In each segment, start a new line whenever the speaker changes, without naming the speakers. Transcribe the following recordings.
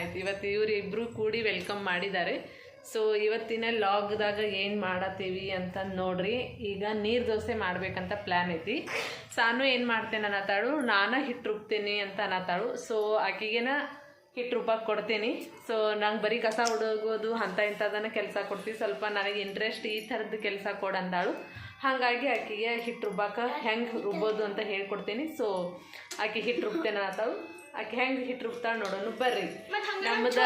ಆಯ್ತು. ಇವತ್ತು ಇವರು ಇಬ್ಬರು ಕೂಡಿ ವೆಲ್ಕಮ್ ಮಾಡಿದ್ದಾರೆ. ಸೊ ಇವತ್ತಿನ ಲಾಗ್ದಾಗ ಏನು ಮಾಡತ್ತೀವಿ ಅಂತ ನೋಡ್ರಿ. ಈಗ ನೀರು ದೋಸೆ ಮಾಡ್ಬೇಕಂತ ಪ್ಲ್ಯಾನ್ ಐತಿ. ಸಾನು ಏನು ಮಾಡ್ತೇನೆ ಅನ್ನತಾಳು, ನಾನು ಹಿಟ್ಟು ರುಬ್ತೀನಿ ಅಂತ ಅನ್ನತಾಳು. ಸೊ ಆಕಿಗೇನ ಹಿಟ್ಟು ರುಬ್ಬಕ್ಕೆ ಕೊಡ್ತೀನಿ. ಸೊ ನಂಗೆ ಬರೀ ಕಸ ಹುಡುಗೋದು ಅಂಥ ಇಂಥದನ್ನ ಕೆಲಸ ಕೊಡ್ತೀವಿ ಸ್ವಲ್ಪ ನನಗೆ ಇಂಟ್ರೆಸ್ಟ್ ಈ ಥರದ್ದು ಕೆಲಸ ಕೊಡಂದಾಳು ಹಾಗಾಗಿ ಆಕೆಗೆ ಹಿಟ್ಟು ರುಬ್ಬಾಕ ಹೆಂಗೆ ರುಬ್ಬೋದು ಅಂತ ಹೇಳ್ಕೊಡ್ತೀನಿ. ಸೊ ಆಕೆ ಹಿಟ್ಟು ರುಬ್ತೇನೆ ಅನ್ನತಾಳು ಆಕೆ ಹೆಂಗೆ ಹಿಟ್ಟು ರುಬ್ತಾಳೆ ನೋಡೋಣ ಬರ್ರಿ. ನಮ್ಮದ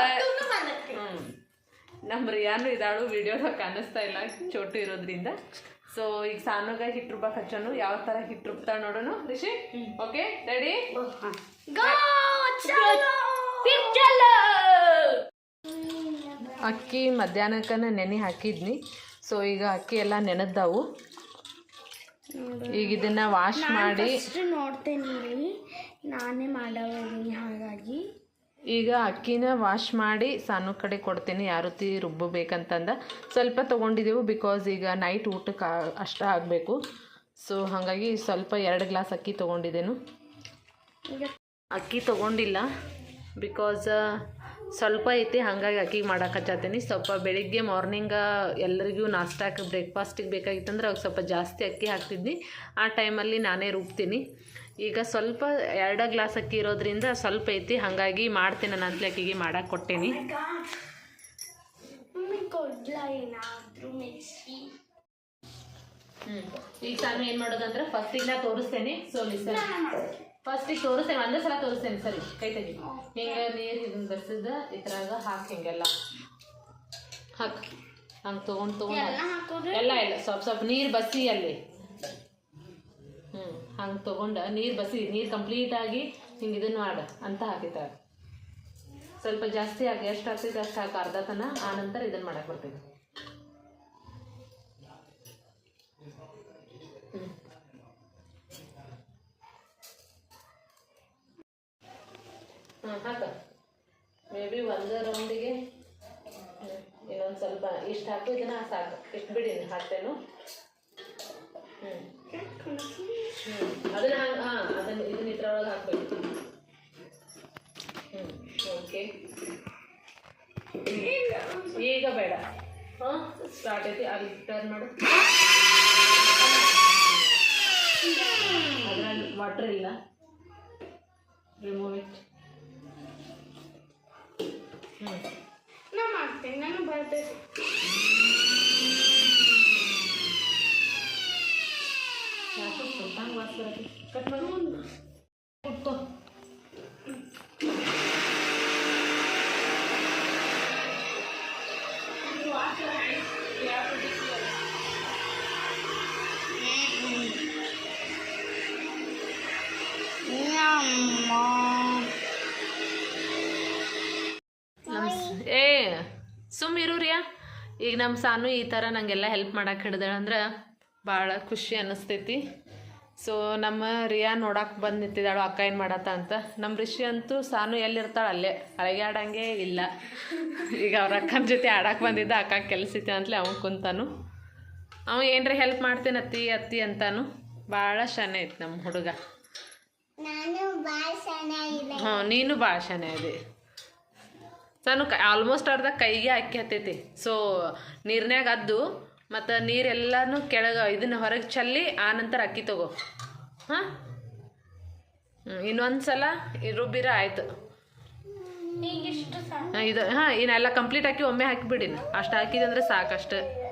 ಹ್ಞೂ ನಮ್ಮ ರಿಯಾನು ಇದಾಳು ವಿಡಿಯೋದಾಗ ಕಾಣಿಸ್ತಾ ಇಲ್ಲ ಚೋಟು ಇರೋದ್ರಿಂದ. ಸೊ ಈಗ ಸಾನುಗ ಹಿಟ್ಟು ರುಬ್ಬಕ್ಕೆ ಹಚ್ಚೋನು ಯಾವ ಥರ ಹಿಟ್ಟು ರುಬ್ತಾಳೆ ನೋಡೋಣ ರಿಷಿ? ಓಕೆ ರೆಡಿ ಅಕ್ಕಿ ಮಧ್ಯಾಹ್ನಕ್ಕನ ನೆನೆ ಹಾಕಿದ್ನಿ. ಸೊ ಈಗ ಅಕ್ಕಿ ಎಲ್ಲ ನೆನೆದ್ದಾವು. ಈಗ ಇದನ್ನ ವಾಶ್ ಮಾಡಿ
ನೋಡ್ತೇನೆ ಇಲ್ಲಿ. ನಾನೇ ಹಾಗಾಗಿ.
ಈಗ ಅಕ್ಕಿನ ವಾಶ್ ಮಾಡಿ ಸಾನು ಕಡೆ ಕೊಡ್ತೀನಿ. ಯಾವ ರೀತಿ ರುಬ್ಬಬೇಕಂತಂದ ಸ್ವಲ್ಪ ತೊಗೊಂಡಿದ್ದೆವು ಬಿಕಾಸ್ ಈಗ ನೈಟ್ ಊಟಕ್ಕೆ ಅಷ್ಟ ಆಗಬೇಕು. ಸೊ ಹಾಗಾಗಿ ಸ್ವಲ್ಪ ಎರಡು ಗ್ಲಾಸ್ ಅಕ್ಕಿ ತೊಗೊಂಡಿದ್ದೇನು
ಈಗ
ಅಕ್ಕಿ ತೊಗೊಂಡಿಲ್ಲ ಬಿಕಾಸ್ ಸ್ವಲ್ಪ ಐತಿ, ಹಾಗಾಗಿ ಅಕ್ಕಿಗೆ ಮಾಡಕ್ಕೆ ಹಚ್ಚತ್ತೀನಿ ಸ್ವಲ್ಪ ಬೆಳಿಗ್ಗೆ ಮಾರ್ನಿಂಗ ಎಲ್ಲರಿಗೂ ನಾಷ್ಟಾಕ್ಕೆ ಬ್ರೇಕ್ಫಾಸ್ಟಿಗೆ ಬೇಕಾಗಿತ್ತಂದ್ರೆ ಅವಾಗ ಸ್ವಲ್ಪ ಜಾಸ್ತಿ ಅಕ್ಕಿ ಹಾಕ್ತಿದ್ನಿ. ಆ ಟೈಮಲ್ಲಿ ನಾನೇ ರುಬ್ತೀನಿ. ಈಗ ಸ್ವಲ್ಪ ಎರಡು ಗ್ಲಾಸ್ ಅಕ್ಕಿ ಇರೋದ್ರಿಂದ ಸ್ವಲ್ಪ ಐತಿ, ಹಾಗಾಗಿ ಮಾಡ್ತೀನಿ ನಾನು ಅಕ್ಕಿಗೆ ಮಾಡಕ್ಕೆ ಕೊಟ್ಟೇನಿ. ಹ್ಞೂ ಈಗ ನಾನು ಏನು ಮಾಡೋದಂದ್ರೆ ಫಸ್ಟಿಗೆ ನಾ ತೋರಿಸ್ತೇನೆ. ಸೊ ಲಿಸನ್ ಫಸ್ಟಿಗೆ ತೋರಿಸ್ತೇನೆ ಒಂದೇ ಸಲ ತೋರಿಸ್ತೇನೆ ಸರಿ. ಕೈ ತೆಗಿ ಹಿಂಗೆ ನೀರು ಇದನ್ನ ಬರ್ಸಿದ ಇದ್ರಾಗ ಹಾಕಿ ಹಿಂಗೆಲ್ಲ. ಹಾಕ್. ಹಂಗೆ ತೊಗೊಂಡು ತೊಗೊಂಡು
ಎಲ್ಲ
ಎಲ್ಲ ಇಲ್ಲ ಸ್ವಲ್ಪ ಸ್ವಲ್ಪ ನೀರು ಬಸಿ ಅಲ್ಲಿ. ಹ್ಞೂ ಹಂಗೆ ತೊಗೊಂಡು ನೀರು ಬಸಿ ನೀರು ಕಂಪ್ಲೀಟಾಗಿ ಹಿಂಗೆ ಇದನ್ನು ಮಾಡ. ಅಂತ ಹಾಕಿದ್ದಾರೆ ಸ್ವಲ್ಪ ಜಾಸ್ತಿ ಹಾಕಿ ಎಷ್ಟು ಹಾಕ್ತೈತೆ ಅಷ್ಟು ಹಾಕಿ ಅರ್ಧ ತನ ಆ ನಂತರ ಇದನ್ನು ಮಾಡಕ್ಕೆ ಬರ್ತೈತೆ ಹಾಂ ಹಾಕ ಮೇ ಬಿ ಒಂದು ರೌಂಡಿಗೆ ಇನ್ನೊಂದು ಸ್ವಲ್ಪ, ಇಷ್ಟು ಹಾಕು ಇದನ್ನ ಸಾಕು. ಇಷ್ಟು ಬಿಡಿ ಹಾಕ್ತೇನು. ಹ್ಞೂ ಹ್ಞೂ ಅದನ್ನ ಹಂಗೆ ಹಾಂ, ಅದನ್ನು ಇದನ್ನ ಇದ್ರೊಳಗೆ ಹಾಕ್ಬೇಕು. ಹ್ಞೂ ಓಕೆ ಈಗ ಬೇಡ. ಹಾಂ ಸ್ಟಾರ್ಟ್ ಐತಿ ಅಲ್ಲಿ ಟರ್ನ್ ಮಾಡು. ಅದ್ರಲ್ಲಿ ವಾಟ್ರ್ ಇಲ್ಲ. ರಿಮೂವ್ ಇಟ್
ನಾ ಮಾಡ್ತೇನೆ ನಾನು ಬರ್ತೈತೆ
ಯಾಕೋ ಸ್ವಲ್ಪ ವಾಸ ಬರತ್ತೆ ಕಟ್ ಮಾಡಿ ಈಗ ನಮ್ಮ ಸಾನು ಈ ಥರ ನಂಗೆಲ್ಲ ಹೆಲ್ಪ್ ಮಾಡಕ್ಕೆ ಹಿಡ್ದಾಳೆ ಅಂದ್ರೆ ಭಾಳ ಖುಷಿ ಅನ್ನಿಸ್ತೈತಿ. ಸೊ ನಮ್ಮ ರಿಯಾ ನೋಡಕ್ಕೆ ಬಂದು ನಿಂತಿದ್ದಾಳು ಅಕ್ಕ ಏನು ಮಾಡತ್ತ ಅಂತ. ನಮ್ಮ ರಿಷಿ ಅಂತೂ ಸಾನು ಎಲ್ಲಿರ್ತಾಳೆ ಅಲ್ಲೇ ಅಳಗ್ಯಾಡಂಗೆ ಇಲ್ಲ. ಈಗ ಅವ್ರ ಅಕ್ಕನ ಜೊತೆ ಆಡಕ್ಕೆ ಬಂದಿದ್ದ ಅಕ್ಕ ಕೆಲಸ ಐತೆ ಅಂತಲೇ ಅವನು ಕುಂತಾನು. ಅವ ಏನರ ಹೆಲ್ಪ್ ಮಾಡ್ತೀನಿ ಅತ್ತಿ ಅತ್ತಿ ಅಂತಾನು. ಭಾಳ ಶಾನೆ ಐತೆ ನಮ್ಮ ಹುಡುಗ.
ನಾನು ಭಾಳ ಚೆನ್ನಾಗಿದೆ
ಹ್ಞೂ ನೀನು ಭಾಳ ಶಾನೆ ಅದಿ ನಾನು ಕ ಆಲ್ಮೋಸ್ಟ್ ಅರ್ಧ ಕೈಗೆ ಅಕ್ಕಿ ಹತ್ತೈತಿ. ಸೊ ನೀರ್ನ್ಯಾಗ ಅದ್ದು ಮತ್ತು ನೀರೆಲ್ಲನೂ ಕೆಳಗೆ ಇದನ್ನು ಹೊರಗೆ ಚೆಲ್ಲಿ ಆ ನಂತರ ಅಕ್ಕಿ ತಗೋ. ಹಾಂ? ಇನ್ನೊಂದು ಸಲ ರುಬ್ಬಿರ ಆಯ್ತು. ಇದು ಹಾಂ ಇನ್ನೆಲ್ಲ ಕಂಪ್ಲೀಟ್ ಹಾಕಿ ಒಮ್ಮೆ ಹಾಕಿಬಿಡಿ ಅಷ್ಟು ಹಾಕಿದಂದ್ರೆ ಸಾಕಷ್ಟು.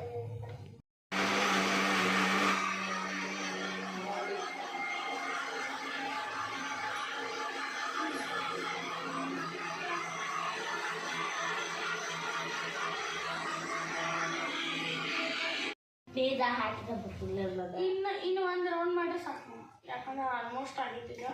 ಆಲ್ಮೋಸ್ಟ್ ಆಗಿದ್ದೀಗ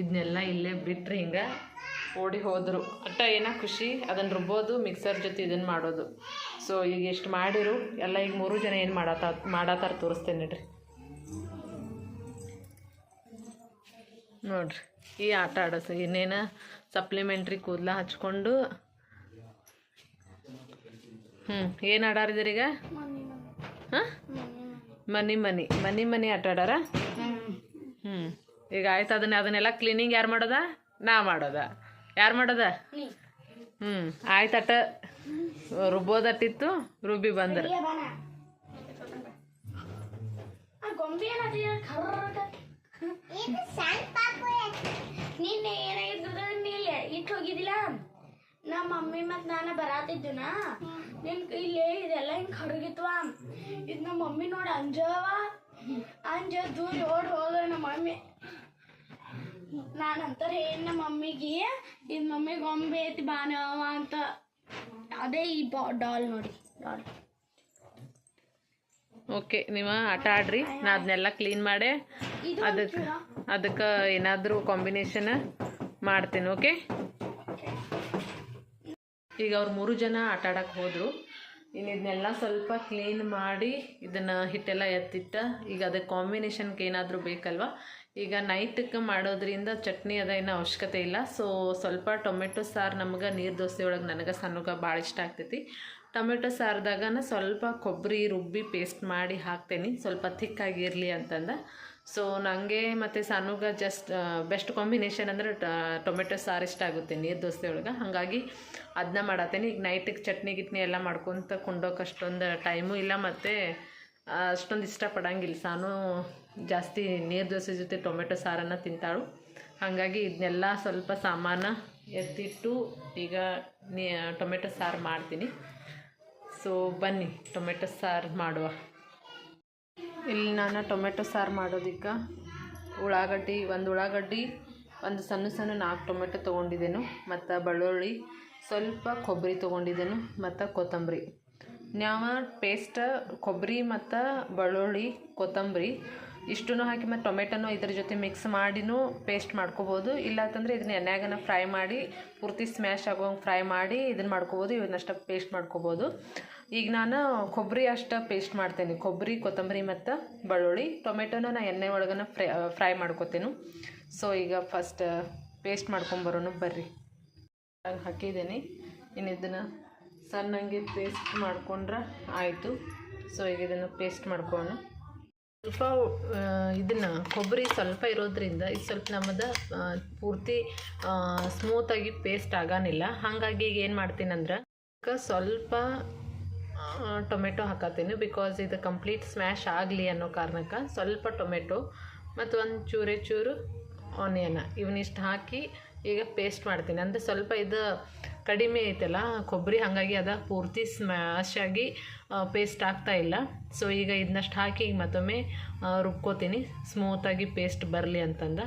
ಇದನ್ನೆಲ್ಲ ಇಲ್ಲೇ ಬಿಟ್ಟರೆ ಹಿಂಗೆ ಓಡಿ ಹೋದರು. ಅಟ್ಟ ಏನೋ ಖುಷಿ ಅದನ್ನು ರುಬ್ಬೋದು ಮಿಕ್ಸರ್ ಜೊತೆ ಇದನ್ನು ಮಾಡೋದು. ಸೊ ಈಗ ಎಷ್ಟು ಮಾಡಿರು ಎಲ್ಲ ಈಗ ಮೂರು ಜನ ಏನು ಮಾಡತ್ತ ಮಾಡತ್ತಾರ ತೋರಿಸ್ತೇನೆ ನೋಡ್ರಿ. ನೋಡ್ರಿ ಈ ಆಟ ಆಡೋದು. ಇನ್ನೇನು ಸಪ್ಲಿಮೆಂಟ್ರಿ ಕೂದಲ ಹಚ್ಕೊಂಡು ಹ್ಞೂ ಏನು ಆಡಾರಿದ್ದೀರೀಗ ಹಾಂ? ಮನಿ ಮನಿ. ಮನಿ ಮನಿ ಆಟ ಆಡಾರ? ಹ್ಞೂ ಈಗ ಆಯ್ತು ಅದನ್ನ, ಅದನ್ನೆಲ್ಲ ಕ್ಲೀನಿಂಗ್ ಯಾರು ಮಾಡೋದ? ನಾ ಮಾಡೋದ. ಯಾರು ಮಾಡೋದ? ಹ್ಞೂ ಆಯ್ತು ಅಟ ರುಬ್ಬೋದಟ್ಟಿತ್ತು ರುಬ್ಬಿ ಬಂದ್ರೆ.
ಇಟ್ಟು ಹೋಗಿದ್ದಿಲ್ಲ ನಮ್ಮ ಮಮ್ಮಿ ಮತ್ತು ನಾನು ಬರಾತಿದ್ದುನ? ನಿನ್ ಇಲ್ಲಿ ಇದೆಲ್ಲ ಹಿಂಗೆ ಕಡಗಿತ್ವ ಇದು ನಮ್ಮ ಮಮ್ಮಿ ನೋಡಿ ಅಂಜವ. ಅಂಜ ದೂರ ಓಡ್ ಹೋದ ನಮ್ಮ ಮಮ್ಮಿ. ನಾನಂತರ ಏನ್ ನಮ್ಮ ಮಮ್ಮಿಗೆ ಇದು ಮಮ್ಮಿ ಗೊಂಬೆ ಐತಿ ಬಾನವ ಅಂತ. ಅದೇ ಈ ಬಾ ಡಾಲ್ ನೋಡಿ ಡಾಲ್.
ಓಕೆ ನೀವು ಆಟ ಆಡ್ರಿ. ನಾ ಅದನ್ನೆಲ್ಲ ಕ್ಲೀನ್ ಮಾಡಿ ಅದಕ್ಕೆ ಅದಕ್ಕೆ ಏನಾದರೂ ಕಾಂಬಿನೇಷನ್ ಮಾಡ್ತೀನಿ ಓಕೆ? ಈಗ ಅವ್ರು ಮೂರು ಜನ ಆಟ ಆಡಕ್ಕೆ ಹೋದರು. ಇನ್ನು ಇದನ್ನೆಲ್ಲ ಸ್ವಲ್ಪ ಕ್ಲೀನ್ ಮಾಡಿ ಇದನ್ನು ಹಿಟ್ಟೆಲ್ಲ ಎತ್ತಿಟ್ಟ ಈಗ ಅದಕ್ಕೆ ಕಾಂಬಿನೇಷನ್ಗೆ ಏನಾದರೂ ಬೇಕಲ್ವ? ಈಗ ನೈಟಕ್ಕೆ ಮಾಡೋದ್ರಿಂದ ಚಟ್ನಿ ಅದ ಏನು ಅವಶ್ಯಕತೆ ಇಲ್ಲ. ಸೊ ಸ್ವಲ್ಪ ಟೊಮೆಟೊ ಸಾರು ನಮ್ಗೆ ನೀರು ದೋಸೆ ಒಳಗೆ ನನಗೆ ಸಣ್ಣಗೆ ಭಾಳ ಇಷ್ಟ ಆಗ್ತೈತಿ. ಟೊಮೆಟೊ ಸಾರ್ದಾಗನ ಸ್ವಲ್ಪ ಕೊಬ್ಬರಿ ರುಬ್ಬಿ ಪೇಸ್ಟ್ ಮಾಡಿ ಹಾಕ್ತೇನೆ. ಸ್ವಲ್ಪ ಥಿಕ್ಕಾಗಿರಲಿ ಅಂತಂದ. ಸೊ ನನಗೆ ಮತ್ತು ಸಾನುಗ ಜಸ್ಟ್ ಬೆಸ್ಟ್ ಕಾಂಬಿನೇಷನ್ ಅಂದರೆ ಟೊಮೆಟೊ ಸಾರು ಇಷ್ಟ ಆಗುತ್ತೆ ನೀರು ದೋಸೆ ಒಳಗೆ. ಹಾಗಾಗಿ ಅದನ್ನ ಮಾಡತ್ತೇನೆ ಈಗ ನೈಟಿಗೆ ಚಟ್ನಿ ಗಿಟ್ನಿ ಎಲ್ಲ ಮಾಡ್ಕೊತ ಕೊಂಡೋಕೆ ಅಷ್ಟೊಂದು ಟೈಮು ಇಲ್ಲ ಮತ್ತು ಅಷ್ಟೊಂದು ಇಷ್ಟಪಡಂಗಿಲ್ಲ ಸಾನು ಜಾಸ್ತಿ ನೀರು ದೋಸೆ ಜೊತೆ ಟೊಮೆಟೊ ಸಾರನ್ನು ತಿಂತಾಳು. ಹಾಗಾಗಿ ಇದನ್ನೆಲ್ಲ ಸ್ವಲ್ಪ ಸಾಮಾನು ಎತ್ತಿಟ್ಟು ಈಗ ನೀ ಟೊಮೆಟೊ ಸಾರು ಮಾಡ್ತೀನಿ. ಸೊ ಬನ್ನಿ. ಟೊಮೆಟೊ ಸಾರು ಮಾಡುವ. ಇಲ್ಲಿ ನಾನು ಟೊಮೆಟೊ ಸಾರು ಮಾಡೋದಕ್ಕೆ ಉಳ್ಳಾಗಡ್ಡಿ, ಒಂದು ಉಳ್ಳಾಗಡ್ಡಿ, ಒಂದು ಸಣ್ಣ ಸಣ್ಣ ನಾಲ್ಕು ಟೊಮೆಟೊ ತೊಗೊಂಡಿದ್ದೇನು, ಮತ್ತು ಬೆಳ್ಳುಳ್ಳಿ, ಸ್ವಲ್ಪ ಕೊಬ್ಬರಿ ತೊಗೊಂಡಿದ್ದೇನು, ಮತ್ತು ಕೊತ್ತಂಬರಿ. ನಾವು ಪೇಸ್ಟ್ ಕೊಬ್ಬರಿ ಮತ್ತು ಬೆಳ್ಳುಳ್ಳಿ, ಕೊತ್ತಂಬರಿ, ಇಷ್ಟನ್ನು ಹಾಕಿ ಮತ್ತು ಟೊಮೆಟೊನು ಇದ್ರ ಜೊತೆ ಮಿಕ್ಸ್ ಮಾಡಿನೂ ಪೇಸ್ಟ್ ಮಾಡ್ಕೋಬೋದು. ಇಲ್ಲ ಅಂತಂದರೆ ಇದನ್ನ ಎಣ್ಣೆಗನ ಫ್ರೈ ಮಾಡಿ, ಪೂರ್ತಿ ಸ್ಮ್ಯಾಶ್ ಆಗೋಂಗೆ ಫ್ರೈ ಮಾಡಿ ಇದನ್ನ ಮಾಡ್ಕೋಬೋದು, ಇವನ್ನಷ್ಟ ಪೇಸ್ಟ್ ಮಾಡ್ಕೋಬೋದು. ಈಗ ನಾನು ಕೊಬ್ಬರಿ ಅಷ್ಟು ಪೇಸ್ಟ್ ಮಾಡ್ತೇನೆ. ಕೊಬ್ಬರಿ, ಕೊತ್ತಂಬರಿ ಮತ್ತು ಬೆಳ್ಳುಳ್ಳಿ. ಟೊಮೆಟೊನ ನಾನು ಎಣ್ಣೆ ಒಳಗನ ಫ್ರೈ ಫ್ರೈ ಮಾಡ್ಕೋತೇನೆ. ಸೊ ಈಗ ಫಸ್ಟ್ ಪೇಸ್ಟ್ ಮಾಡ್ಕೊಂಬರೋನು ಬರ್ರಿ. ಹಂಗೆ ಹಾಕಿದ್ದೀನಿ. ಇನ್ನು ಇದನ್ನು ಸಣ್ಣಂಗೆ ಪೇಸ್ಟ್ ಮಾಡ್ಕೊಂಡ್ರೆ ಆಯಿತು. ಸೊ ಈಗ ಇದನ್ನು ಪೇಸ್ಟ್ ಮಾಡ್ಕೋಣ. ಸ್ವಲ್ಪ ಇದನ್ನು ಕೊಬ್ಬರಿ ಸ್ವಲ್ಪ ಇರೋದ್ರಿಂದ ಇದು ಸ್ವಲ್ಪ ನಮ್ಮದು ಪೂರ್ತಿ ಸ್ಮೂತಾಗಿ ಪೇಸ್ಟ್ ಆಗಾನಿಲ್ಲ. ಹಾಗಾಗಿ ಈಗ ಏನು ಮಾಡ್ತೀನಿ ಅಂದ್ರೆ ಸ್ವಲ್ಪ ಟೊಮೆಟೊ ಹಾಕತ್ತೀನಿ ಬಿಕಾಸ್ ಇದು ಕಂಪ್ಲೀಟ್ ಸ್ಮ್ಯಾಶ್ ಆಗಲಿ ಅನ್ನೋ ಕಾರಣಕ್ಕೆ ಸ್ವಲ್ಪ ಟೊಮೆಟೊ ಮತ್ತು ಒಂದು ಚೂರೇ ಚೂರು ಆನಿಯನ್ ಇವನ್ನಿಷ್ಟು ಹಾಕಿ ಈಗ ಪೇಸ್ಟ್ ಮಾಡ್ತೀನಿ. ಅಂದರೆ ಸ್ವಲ್ಪ ಇದು ಕಡಿಮೆ ಐತಲ್ಲ, ಕೊಬ್ಬರಿ ಹಾಗಾಗಿ ಅದ ಪೂರ್ತಿ ಸ್ಮ್ಯಾಶ್ ಆಗಿ ಪೇಸ್ಟ್ ಆಗ್ತಾ ಇಲ್ಲ. ಸೊ ಈಗ ಇದನ್ನಷ್ಟು ಹಾಕಿ ಈಗ ಮತ್ತೊಮ್ಮೆ ರುಬ್ಕೋತೀನಿ. ಸ್ಮೂತಾಗಿ ಪೇಸ್ಟ್ ಬರಲಿ ಅಂತಂದ.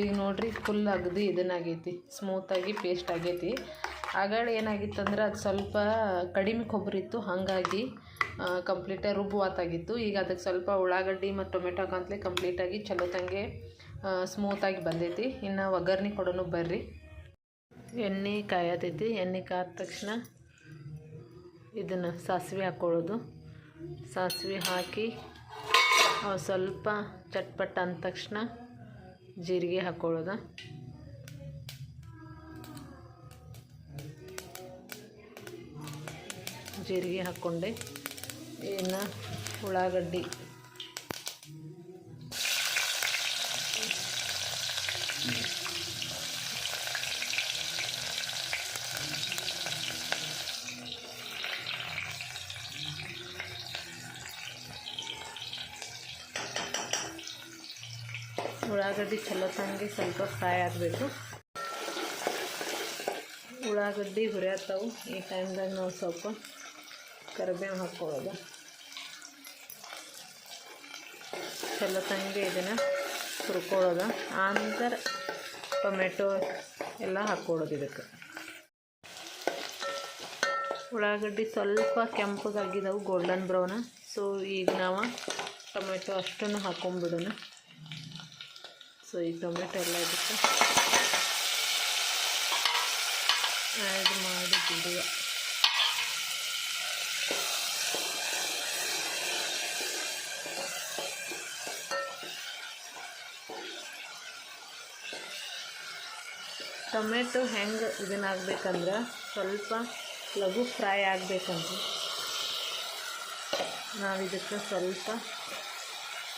ಈಗ ನೋಡ್ರಿ ಫುಲ್ ಅಗದಿ ಇದನ್ನಾಗೈತಿ. ಸ್ಮೂತಾಗಿ ಪೇಸ್ಟ್ ಆಗೈತಿ. ಆಗಾಗ ಏನಾಗಿತ್ತಂದ್ರೆ ಅದು ಸ್ವಲ್ಪ ಕಡಿಮೆ ಕೊಬ್ಬರಿ ಇತ್ತು, ಹಾಗಾಗಿ ಕಂಪ್ಲೀಟಾಗಿ ರುಬ್ಬುವಾತಾಗಿತ್ತು. ಈಗ ಅದಕ್ಕೆ ಸ್ವಲ್ಪ ಉಳ್ಳಾಗಡ್ಡಿ ಮತ್ತು ಟೊಮೆಟೊ ಹಾಕಂತಲೇ ಕಂಪ್ಲೀಟಾಗಿ ಚಲೋ ತಂಗೆ ಸ್ಮೂತಾಗಿ ಬಂದೈತಿ. ಇನ್ನು ಒಗ್ಗರ್ಣೆ ಕೊಡೋನು ಬರ್ರಿ. ಎಣ್ಣೆ ಕಾಯತೈತಿ. ಎಣ್ಣೆ ಕಾದ ತಕ್ಷಣ ಇದನ್ನು ಸಾಸಿವೆ ಹಾಕ್ಕೊಳ್ಳೋದು ಸಾಸಿವೆ ಹಾಕಿ ಸ್ವಲ್ಪ ಚಟ್ಪಟ್ ಅಂದ ತಕ್ಷಣ ಜೀರಿಗೆ ಹಾಕ್ಕೊಳ್ಳೋದು ಜೀರಿಗೆ ಹಾಕ್ಕೊಂಡೆ. ಇನ್ನು ಉಳ್ಳಾಗಡ್ಡಿ. ಉಳ್ಳಾಗಡ್ಡಿ ಚಲೋ ತಂಗೆ ಸ್ವಲ್ಪ ಫ್ರೈ ಆಗಬೇಕು. ಉಳ್ಳಾಗಡ್ಡಿ ಹುರಿಯತ್ತವು. ಈ ಟೈಮ್ದಾಗ ನಾವು ಸ್ವಲ್ಪ ಕರಿಬೇವು ಹಾಕ್ಕೊಳ್ಳೋದು ಎಲ್ಲ ತಂಗಿ ಇದನ್ನು ಹುರ್ಕೊಳ್ಳೋದು. ಆನಂತರ ಟೊಮೆಟೊ ಎಲ್ಲ ಹಾಕ್ಕೊಳ್ಳೋದು ಇದಕ್ಕೆ. ಉಳ್ಳಾಗಡ್ಡಿ ಸ್ವಲ್ಪ ಕೆಂಪಗಾಗಿದ್ದಾವೆ ಗೋಲ್ಡನ್ ಬ್ರೌನ ಸೊ ಈಗ ನಾವು ಟೊಮೆಟೊ ಅಷ್ಟನ್ನು ಹಾಕೊಂಡ್ಬಿಡೋಣ ಸೊ ಈ ಟೊಮೆಟೊ ಎಲ್ಲ ಇದಕ್ಕೆ ಆ್ಯಡ್ ಮಾಡಿ ಟೊಮೆಟೊ ಹೆಂಗೆ ಇದನ್ನಾಗಬೇಕಂದ್ರೆ ಸ್ವಲ್ಪ ಲಘು ಫ್ರೈ ಆಗಬೇಕಂದ್ರೆ ನಾವು ಇದಕ್ಕೆ ಸ್ವಲ್ಪ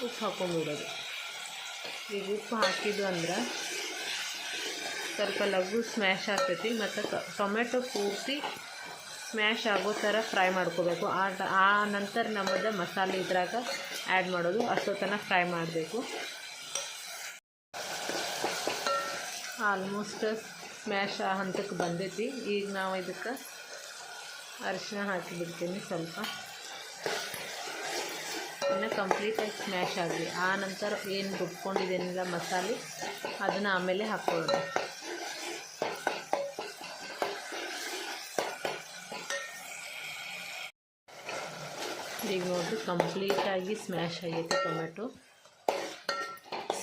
ಉಪ್ಪು ಹಾಕೊಂಡ್ಬಿಡೋದು ಈಗ ಉಪ್ಪು ಹಾಕಿದ್ದು ಅಂದ್ರೆ ಸ್ವಲ್ಪ ಲಘು ಸ್ಮ್ಯಾಶ್ ಆಗ್ತೈತಿ ಮತ್ತು ಟೊಮೆಟೊ ಪೂರ್ತಿ ಸ್ಮ್ಯಾಶ್ ಆಗೋ ಥರ ಫ್ರೈ ಮಾಡ್ಕೋಬೇಕು. ಆ ಆ ನಂತರ ನಮ್ಮದು ಮಸಾಲೆ ಇದ್ರಾಗ ಆ್ಯಡ್ ಮಾಡೋದು. ಅಷ್ಟೊತ್ತನ ಫ್ರೈ ಮಾಡಬೇಕು. ಆಲ್ಮೋಸ್ಟ್ ಸ್ಮ್ಯಾಶ್ ಆ ಹಂತಕ್ಕೆ ಬಂದೈತಿ. ಈಗ ನಾವು ಇದಕ್ಕೆ ಅರಿಶಿನ ಹಾಕಿಬಿಡ್ತೀನಿ ಸ್ವಲ್ಪ. ಇನ್ನು ಕಂಪ್ಲೀಟಾಗಿ ಸ್ಮ್ಯಾಶ್ ಆಗಲಿ. ಆ ನಂತರ ಏನು ರುಬ್ಕೊಂಡಿದ್ದೇನಿಲ್ಲ ಮಸಾಲೆ, ಅದನ್ನು ಆಮೇಲೆ ಹಾಕ್ಕೊಳ್ಳೋದು. ಈಗ ನೋಡಿರಿ ಕಂಪ್ಲೀಟಾಗಿ ಸ್ಮ್ಯಾಶ್ ಆಗೈತೆ ಟೊಮೆಟೊ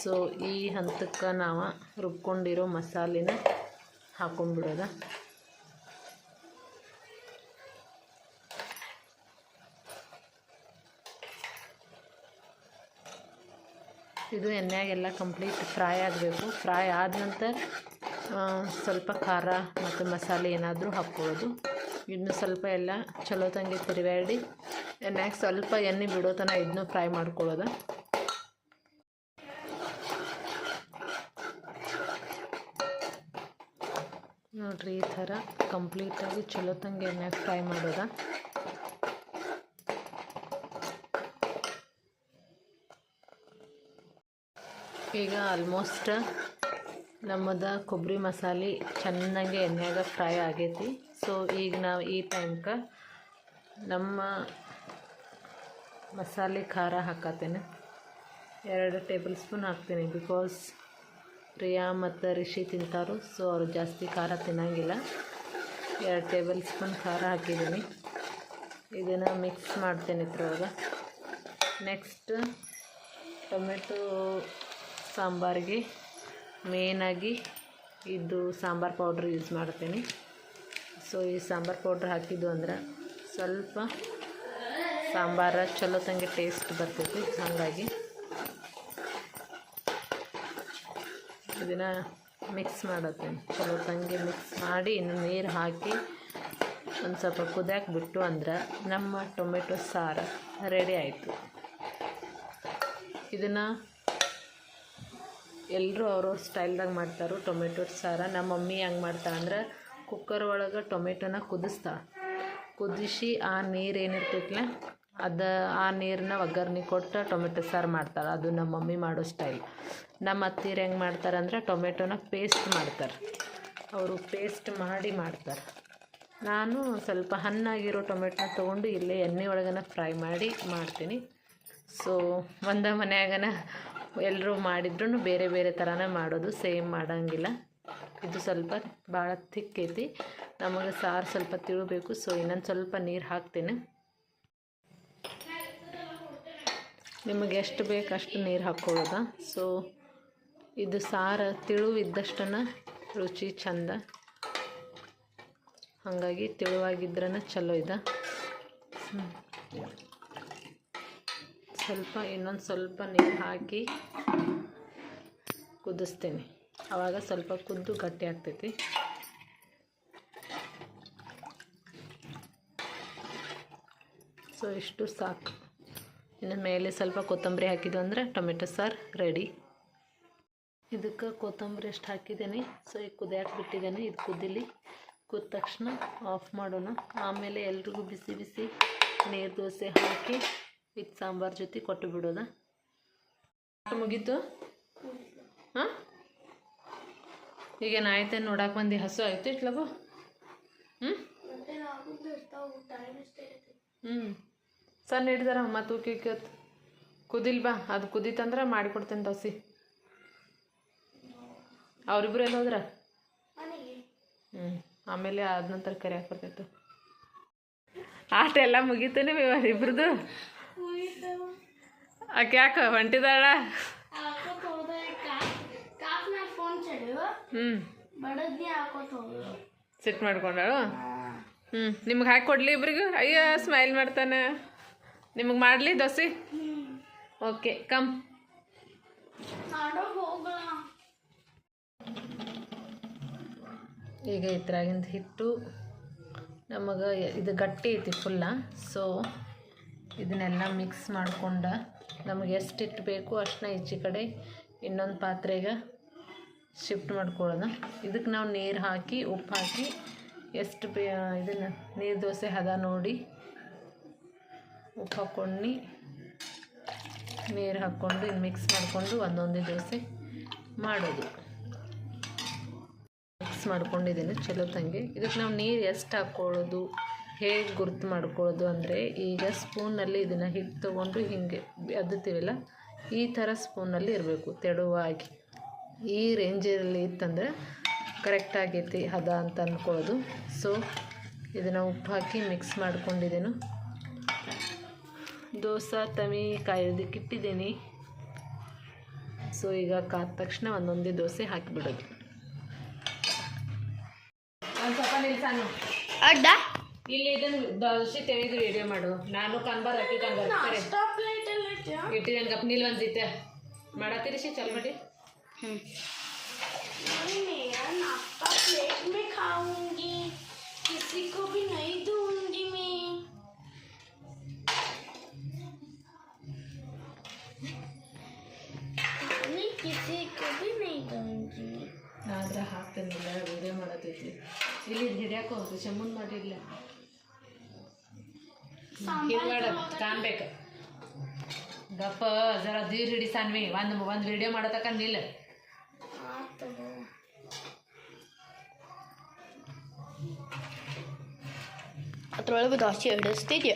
ಸೊ ಈ ಹಂತಕ್ಕೆ ನಾವು ರುಬ್ಕೊಂಡಿರೋ ಮಸಾಲೆನ ಹಾಕೊಂಡ್ಬಿಡೋದ. ಇದು ಎಣ್ಣೆಗೆಲ್ಲ ಕಂಪ್ಲೀಟ್ ಫ್ರೈ ಆಗಬೇಕು. ಫ್ರೈ ಆದ ನಂತರ ಸ್ವಲ್ಪ ಖಾರ ಮತ್ತು ಮಸಾಲೆ ಏನಾದರೂ ಹಾಕ್ಕೊಳ್ಳೋದು. ಇನ್ನು ಸ್ವಲ್ಪ ಎಲ್ಲ ಚಲೋ ತಂಗೆ ತಿರುಗಾಡಿ ಎಣ್ಣೆಗೆ ಸ್ವಲ್ಪ ಎಣ್ಣೆ ಬಿಡೋ ತನಕ ಇದನ್ನು ಫ್ರೈ ಮಾಡ್ಕೊಳ್ಳೋದು. ನೋಡ್ರಿ, ಈ ಥರ ಕಂಪ್ಲೀಟಾಗಿ ಚಲೋ ಎಣ್ಣೆ ಎಣ್ಣೆಗೆ ಫ್ರೈ ಮಾಡೋದ? ಈಗ ಆಲ್ಮೋಸ್ಟ್ ನಮ್ಮದ ಕೊಬ್ಬರಿ ಮಸಾಲೆ ಚೆನ್ನಾಗಿ ಎಣ್ಣೆಗೆ ಫ್ರೈ ಆಗೈತಿ. ಸೊ ಈಗ ನಾವು ಈ ಟೈಮ್ಗೆ ನಮ್ಮ ಮಸಾಲೆ ಖಾರ ಹಾಕತ್ತೇನೆ. ಎರಡು ಟೇಬಲ್ ಸ್ಪೂನ್ ಹಾಕ್ತೀನಿ ಬಿಕಾಸ್ ಪ್ರಿಯಾ ಮತ್ತು ರಿಷಿ ತಿಂತಾರು. ಸೊ ಅವರು ಜಾಸ್ತಿ ಖಾರ ತಿನ್ನಂಗಿಲ್ಲ. ಎರಡು ಟೇಬಲ್ ಸ್ಪೂನ್ ಖಾರ ಹಾಕಿದ್ದೀನಿ. ಇದನ್ನು ಮಿಕ್ಸ್ ಮಾಡ್ತೇನೆ ಇದ್ರೊಳಗೆ. ನೆಕ್ಸ್ಟ್ ಟೊಮೆಟೊ ಸಾಂಬಾರಿಗೆ ಮೇನಾಗಿ ಇದು ಸಾಂಬಾರು ಪೌಡ್ರ್ ಯೂಸ್ ಮಾಡ್ತೀನಿ. ಸೊ ಈ ಸಾಂಬಾರು ಪೌಡ್ರ್ ಹಾಕಿದ್ದು ಅಂದ್ರೆ ಸ್ವಲ್ಪ ಸಾಂಬಾರು ಚಲೋ ತಂಗೆ ಟೇಸ್ಟ್ ಬರ್ತೈತಿ. ಹಾಗಾಗಿ ಇದನ್ನು ಮಿಕ್ಸ್ ಮಾಡತ್ತೇನೆ ಚಲೋ ತಂಗಿ ಮಿಕ್ಸ್ ಮಾಡಿ ಇನ್ನು ನೀರು ಹಾಕಿ ಒಂದು ಸ್ವಲ್ಪ ಕುದಿಯಕ್ಕೆ ಬಿಟ್ಟು ಅಂದ್ರೆ ನಮ್ಮ ಟೊಮೆಟೊ ಸಾರು ರೆಡಿ ಆಯಿತು. ಇದನ್ನು ಎಲ್ಲರೂ ಅವ್ರವ್ರ ಸ್ಟೈಲ್ದಾಗ ಮಾಡ್ತಾರೆ ಟೊಮೆಟೊ ಸಾರು. ನಮ್ಮ ಮಮ್ಮಿ ಹೆಂಗೆ ಮಾಡ್ತಾ ಅಂದ್ರೆ ಕುಕ್ಕರ್ ಒಳಗೆ ಟೊಮೆಟೊನ ಕುದಿಸ್ತಾಳೆ. ಕುದಿಸಿ ಆ ನೀರು ಏನಿರ್ತೈತಲ್ಲ ಅದು ಆ ನೀರನ್ನ ಒಗ್ಗರ್ಣೆ ಕೊಟ್ಟು ಟೊಮೆಟೊ ಸಾರು ಮಾಡ್ತಾರೆ. ಅದು ನಮ್ಮ ಮಮ್ಮಿ ಮಾಡೋ ಸ್ಟೈಲ್. ನಮ್ಮ ಅತ್ತೀರು ಹೆಂಗೆ ಮಾಡ್ತಾರೆ ಅಂದರೆ ಟೊಮೆಟೊನ ಪೇಸ್ಟ್ ಮಾಡ್ತಾರೆ. ಅವರು ಪೇಸ್ಟ್ ಮಾಡಿ ಮಾಡ್ತಾರೆ. ನಾನು ಸ್ವಲ್ಪ ಹಣ್ಣಾಗಿರೋ ಟೊಮೆಟೊನ ತೊಗೊಂಡು ಇಲ್ಲೇ ಎಣ್ಣೆ ಒಳಗನ ಫ್ರೈ ಮಾಡಿ ಮಾಡ್ತೀನಿ. ಸೊ ಒಂದು ಮನೆಯಾಗನ ಎಲ್ಲರೂ ಮಾಡಿದ್ರು ಬೇರೆ ಬೇರೆ ಥರನೇ ಮಾಡೋದು, ಸೇಮ್ ಮಾಡೋಂಗಿಲ್ಲ. ಇದು ಸ್ವಲ್ಪ ಭಾಳ ತಿಕ್ಕೈತಿ. ನಮಗೆ ಸಾರು ಸ್ವಲ್ಪ ತಿಳಬೇಕು. ಸೊ ಇನ್ನೊಂದು ಸ್ವಲ್ಪ ನೀರು ಹಾಕ್ತೇನೆ. ನಿಮಗೆ ಎಷ್ಟು ಬೇಕು ಅಷ್ಟು ನೀರು ಹಾಕ್ಕೊಳ್ಳೋದ. ಸೊ ಇದು ಸಾರು ತಿಳು ಇದ್ದಷ್ಟನ ರುಚಿ ಚಂದ. ಹಾಗಾಗಿ ತಿಳುವಾಗಿದ್ರನ ಚಲೋ ಇದೆ. ಸ್ವಲ್ಪ ಇನ್ನೊಂದು ಸ್ವಲ್ಪ ನೀರು ಹಾಕಿ ಕುದಿಸ್ತೀನಿ. ಆವಾಗ ಸ್ವಲ್ಪ ಕುದ್ದು ಗಟ್ಟಿ ಆಗ್ತೈತಿ. ಸೊ ಇಷ್ಟು ಸಾಕು. ಇನ್ನು ಮೇಲೆ ಸ್ವಲ್ಪ ಕೊತ್ತಂಬರಿ ಹಾಕಿದ್ದು ಅಂದರೆ ಟೊಮೆಟೊ ಸಾರು ರೆಡಿ. ಇದಕ್ಕೆ ಕೊತ್ತಂಬರಿ ಎಷ್ಟು ಹಾಕಿದ್ದೀನಿ. ಸೊ ಈಗ ಕುದಿಯಾಕೆ ಬಿಟ್ಟಿದ್ದೇನೆ. ಇದು ಕುದ್ದಿಲಿ ಕುದ್ದ ತಕ್ಷಣ ಆಫ್ ಮಾಡೋಣ. ಆಮೇಲೆ ಎಲ್ರಿಗೂ ಬಿಸಿ ಬಿಸಿ ನೀರು ದೋಸೆ ಹಾಕಿ ಇದು ಸಾಂಬಾರು ಜೊತೆ ಕೊಟ್ಟು ಬಿಡೋದ? ಮುಗೀತು? ಹಾಂ? ಈಗೇನು ಆಯ್ತು? ನೋಡಕ್ಕೆ ಬಂದು? ಹಸು ಆಯ್ತು? ಇಟ್ಲಗು? ಹ್ಞೂ ಹ್ಞೂ ಸಣ್ಣ ಹಿಡ್ದಾರ ಮತ್ತು ಉಕ್ಕಿಕ್ಕತ್ ಕುದಿಲ್ ಬಾ ಅದು ಕುದೀತಂದ್ರೆ ಮಾಡಿಕೊಡ್ತೇನೆ ದೋಸೆ ಅವರಿಬ್ರು ಎಲ್ಲ ಹೋದ್ರ? ಹ್ಞೂ ಆಮೇಲೆ ಆದ ನಂತರ ಕರೆ ಬರ್ತೈತೆ. ಆಟ ಎಲ್ಲ ಮುಗೀತು ನೀವು ಇಬ್ರದ್ದು ಆಕೆ ಯಾಕೆ ಹೊಂಟಿದಾಳ? ಹ್ಞೂ ಸೆಟ್ ಮಾಡ್ಕೊಂಡಾಳು? ಹ್ಞೂ ನಿಮ್ಗೆ ಹಾಕಿ ಕೊಡ್ಲಿ ಇಬ್ರಿಗೂ? ಅಯ್ಯೋ ಸ್ಮೈಲ್ ಮಾಡ್ತಾನೆ. ನಿಮಗೆ ಮಾಡಲಿ ದೋಸೆ? Okay come. ಈಗ ಇದ್ರಾಗಿಂದ ಹಿಟ್ಟು ನಮಗೆ ಇದು ಗಟ್ಟಿ ಐತಿ ಫುಲ್ಲ ಸೊ ಇದನ್ನೆಲ್ಲ ಮಿಕ್ಸ್ ಮಾಡ್ಕೊಂಡು ನಮಗೆ ಎಷ್ಟು ಹಿಟ್ಟು ಬೇಕು ಅಷ್ಟನ್ನ ಈಚೆ ಕಡೆ ಇನ್ನೊಂದು ಪಾತ್ರೆಗೆ ಶಿಫ್ಟ್ ಮಾಡ್ಕೊಳ್ಳೋದು ಇದಕ್ಕೆ ನಾವು ನೀರು ಹಾಕಿ ಉಪ್ಪು ಹಾಕಿ ಎಷ್ಟು ಬೇ ಇದನ್ನು ನೀರು ದೋಸೆ ಹದ ನೋಡಿ. ಉಪ್ಪು ಹಾಕ್ಕೊಂಡು, ನೀರು ಹಾಕ್ಕೊಂಡು, ಇನ್ನು ಮಿಕ್ಸ್ ಮಾಡಿಕೊಂಡು ಒಂದೊಂದೇ ದೋಸೆ ಮಾಡೋದು. ಮಿಕ್ಸ್ ಮಾಡ್ಕೊಂಡಿದ್ದೀನಿ, ಚಲೋ ತಂಗೆ. ಇದಕ್ಕೆ ನಾವು ನೀರು ಎಷ್ಟು ಹಾಕ್ಕೊಳ್ಳೋದು ಹೇಗೆ ಗುರ್ತು ಮಾಡ್ಕೊಳ್ಳೋದು ಅಂದರೆ, ಈಗ ಸ್ಪೂನಲ್ಲಿ ಇದನ್ನು ಹಿಟ್ಟು ತೊಗೊಂಡು ಹಿಂಗೆ ಅದ್ದುತ್ತೀವಲ್ಲ, ಈ ಥರ ಸ್ಪೂನಲ್ಲಿ ಇರಬೇಕು, ತೆಳುವಾಗಿ. ಈ ರೇಂಜಲ್ಲಿ ಇತ್ತಂದರೆ ಕರೆಕ್ಟ್ ಆಗೈತಿ ಹದ ಅಂತ ಅಂದ್ಕೊಳ್ಳೋದು ಸೊ ಇದನ್ನು ಉಪ್ಪು ಹಾಕಿ ಮಿಕ್ಸ್ ಮಾಡ್ಕೊಂಡಿದ್ದೇನು. ದೋಸೆ ತಮಿ ಕಾಯೋದಕ್ಕೆ ಇಟ್ಟಿದ್ದೀನಿ. ಸೊ ಈಗ ಕಾದ ತಕ್ಷಣ ಒಂದೊಂದೇ ದೋಸೆ ಹಾಕಿಬಿಡೋದು.
ಅಡ್ಡ?
ಇಲ್ಲಿ ಇದನ್ನು ದೋಸೆ ತೆಗೆದು ರೆಡಿ ಮಾಡು. ನಾನು ಕನ್ಬಾರ್ ಅಕ್ಕಿ ಕನ್ಬಾರ್ ಇಟ್ಟಿದ್ದೇನೆ ಕಪ್ ನಿಲ್ ಒಂದಿತ್ತೆ ಮಾಡತ್ತೀರಿ ಸಿ ಚಲ್ ಮಾಡಿ.
नहीं
ಹಾಕ್ತೇನಿಲ್ಲ ವಿಡಿಯೋ ಮಾಡತೈತಿ ಇಲ್ಲಿ ಹಿಡಿಯಾಕ ಹೋಗ್ತು ಶಮುನ್ ಮಾಡಿಲ್ಲ ಹಿರ್ವಾಡ ಕಾಣ್ಬೇಕು. ಗಪ್ಪ ಜರ ದೀರ್ ಹಿಡಿ ಸಾನ್ವಿ ಒಂದು ಒಂದು ವಿಡಿಯೋ ಮಾಡತಕ್ಕ ನಿಲ್ಲ
ಅದ್ರೊಳಗೆ ದೋಸೆ ಹಿಡಿಸ್ತಿದ್ಯ?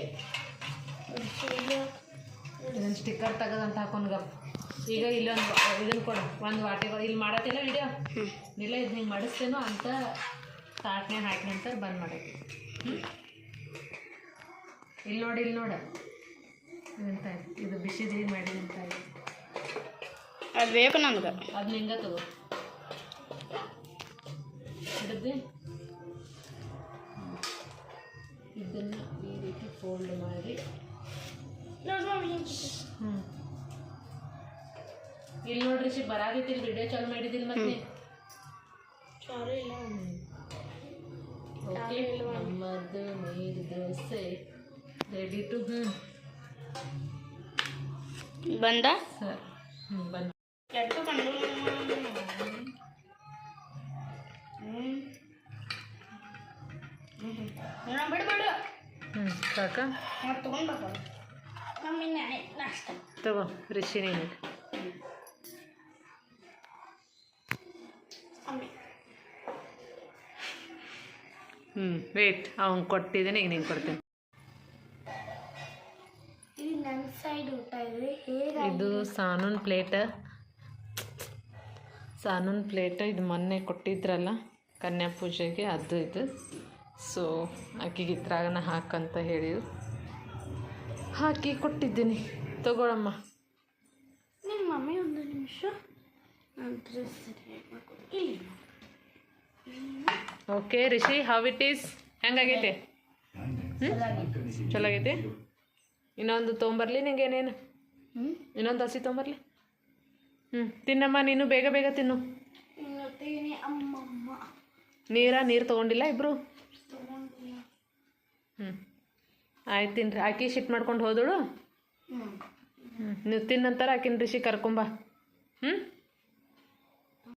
ಸ್ಟಿಕ್ಕರ್ ತೆಗೆದಂತ ಹಾಕೊಂಡು ಗಪ್ ಈಗ ಇಲ್ಲೊಂದು ಇದನ್ನ ಕೊಡು. ಒಂದು ವಾಟಿ ಇಲ್ಲಿ ಮಾಡತ್ತಿಲ್ಲ ವಿಡಿಯೋ ಇಲ್ಲ ಇದು ಹಿಂಗೆ ಮಾಡಿಸ್ತೇನೋ ಅಂತ ತಾಟ್ನೆ ಹಾಕಿ ಅಂತ ಬಂದ್ ಮಾಡಕ್ಕೆ. ಇಲ್ಲಿ ನೋಡಿ ಇಲ್ಲಿ ನೋಡ. ಇದಂತ ಇದು? ಬಿಸಿದು ಮಾಡಿ ಅಂತ
ಅದು ಬೇಕು ನಮ್ಗೆ.
ಅದನ್ನ ಹಿಂಗೆ ತಗೋ. ಇದನ್ನ ಇದನ್ನು ಈ ರೀತಿ ಫೋಲ್ಡ್ ಮಾಡಿ. ಹ್ಞೂ ಇಲ್ಲಿ ನೋಡ್ರಿ ಶಿ ಬರಾಗೈತಿ ಇಲ್ಲಿ ವಿಡಿಯೋ ಚಾಲು ಮಾಡಿದಿಲ್ಲ ಮತ್ತೆ. ಇಲ್ಲ. ನಮ್ಮದು ದೋಸೆ ರೆಡಿ ಟು ಹ್ಞೂ
ಬಂದ?
ಸರ್ ಹ್ಞೂ ಬಂದ.
ಲಡ್ಡು ಕಂಡು ಹ್ಞೂ ಬಿಡ್ಬೇಡ
ಹ್ಞೂ ಸಾಕ
ತಗೊಂಡ್ಬರ್ಬೋದು
ತಗೋ ಋಷಿ ನೀನು ಹ್ಞೂ ವೇಟ್ ಅವ್ನು ಕೊಟ್ಟಿದ್ದೀನಿ ಈಗ ನೀನು ಕೊಡ್ತೀನಿ
ಇದೆ
ಸಾನೂನ್ ಪ್ಲೇಟ. ಸಾನೂನ್ ಪ್ಲೇಟ್ ಇದು ಮೊನ್ನೆ ಕೊಟ್ಟಿದ್ರಲ್ಲ ಕನ್ಯಾ ಪೂಜೆಗೆ ಅದು ಇದು. ಸೊ ಆಕಿಗೆ ಇದ್ರಾಗನ ಹಾಕಂತ ಹೇಳಿದ್ರು. ಹಾಕಿ ಕೊಟ್ಟಿದ್ದೀನಿ. ತಗೊಳಮ್ಮ.
ನಿಮ್ಮ ಮಮ್ಮಿ ಒಂದು ನಿಮಿಷ. ಡ್ರೆಸ್ ಸರಿ ಮಾಡ್ಕೊಡಿ ಇಲ್ಲಿ.
Okay Rishi how it is ಹೆಂಗಾಗೈತೆ? ಚಲೋ ಆಗೈತೆ ಇನ್ನೊಂದು ತೊಗೊಂಬರ್ಲಿ ನಿಂಗೇನೇನು
ಹ್ಞೂ
ಇನ್ನೊಂದು ಹಸಿ ತೊಗೊಂಬರ್ಲಿ ಹ್ಞೂ ತಿನ್ನಮ್ಮ ನೀನು ಬೇಗ ಬೇಗ ತಿನ್ನು. ನೀರ ನೀರು ತೊಗೊಂಡಿಲ್ಲ ಇಬ್ಬರು ಹ್ಞೂ ಆಯ್ತು ತಿನ್ರಿ. ಆಕಿ ಶಿಟ್ ಮಾಡ್ಕೊಂಡು ಹೋದಳು?
ಹ್ಞೂ
ಹ್ಞೂ ನೀವು ತಿನ್ನಂತಾರೆ ಆಕಿನ ರಿಷಿ ಕರ್ಕೊಂಬ. ಹ್ಞೂ